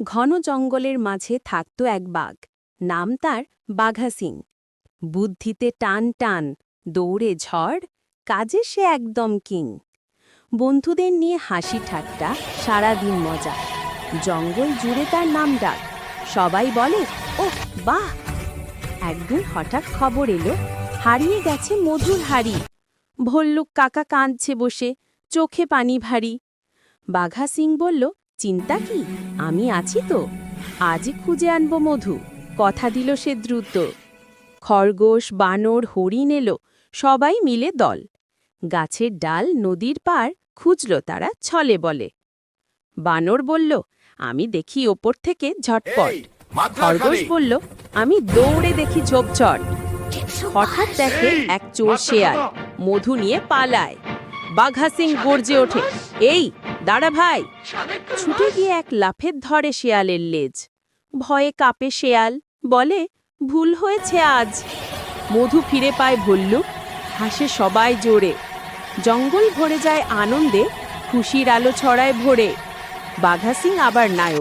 ঘন জঙ্গলের মাঝে থাকত এক বাঘ। নাম তার বাঘা সিং। বুদ্ধিতে টান টান, দৌড়ে ঝড়, কাজে সে একদম কিং। বন্ধুদের নিয়ে হাসি ঠাট্টা, সারাদিন মজা। জঙ্গল জুড়ে তার নাম ডাক। সবাই বলে ও বাহ! একদিন হঠাৎ খবর এলো, হারিয়ে গেছে মধুর হাড়ি। ভল্লুক কাকা কাঁদছে বসে, চোখে পানি ভারী। বাঘা সিং বলল চিন্তা কি? আমি আছি তো। আজই খুঁজে আনব মধু। কথা দিল সে দ্রুত। খরগোশ বানর হরিণ এলো। সবাই মিলে দল। গাছের ডাল নদীর পার খুঁজল তারা ছলে বলে। বানর বলল আমি দেখি ওপর থেকে ঝটপট। খরগোশ বলল আমি দৌড়ে দেখি ঝোপঝট হঠাৎ দেখে এক চোর শেয়াল মধু নিয়ে পালায়। বাঘা সিং গর্জে ওঠে এই দাঁড়া ভাই। ছুটে গিয়ে এক লাফের ধরে শেয়ালের লেজ। ভয়ে কাপে শেয়াল। বলে, ভুল হয়েছে আজ। মধু ফিরে পায় ভল্লুক। হাসে সবাই জোরে। জঙ্গল ভরে যায় আনন্দে। খুশির আলো ছড়ায় ভোরে। বাঘা সিং আবার নায়ক।